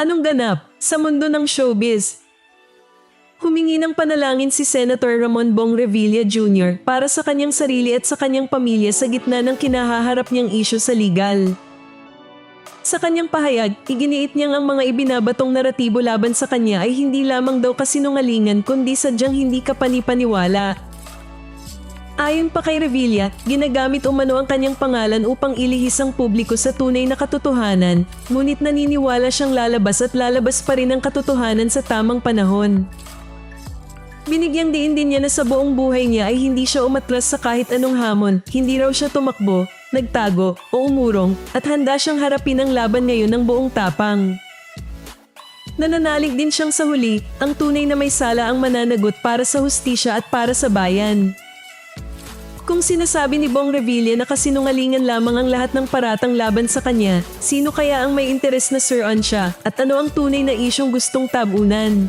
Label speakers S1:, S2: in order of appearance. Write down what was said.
S1: Anong ganap sa mundo ng showbiz? Humingi ng panalangin si Senator Ramon Bong Revilla Jr. para sa kanyang sarili at sa kanyang pamilya sa gitna ng kinahaharap niyang isyu sa legal. Sa kanyang pahayag, iginiit niyang ang mga ibinabatong naratibo laban sa kanya ay hindi lamang daw kasinungalingan kundi sadyang hindi kapanipaniwala. Ayon pa kay Revilla, ginagamit umano ang kanyang pangalan upang ilihis ang publiko sa tunay na katotohanan, ngunit naniniwala siyang lalabas at lalabas pa rin ang katotohanan sa tamang panahon. Binigyang diin din niya na sa buong buhay niya ay hindi siya umatras sa kahit anong hamon, hindi raw siya tumakbo, nagtago o umurong at handa siyang harapin ang laban ngayon ng buong tapang. Nananalig din siyang sa huli, ang tunay na may sala ang mananagot para sa hustisya at para sa bayan. Kung sinasabi ni Bong Revilla na kasinungalingan lamang ang lahat ng paratang laban sa kanya, sino kaya ang may interes na Sir on siya at ano ang tunay na isyong gustong tabunan?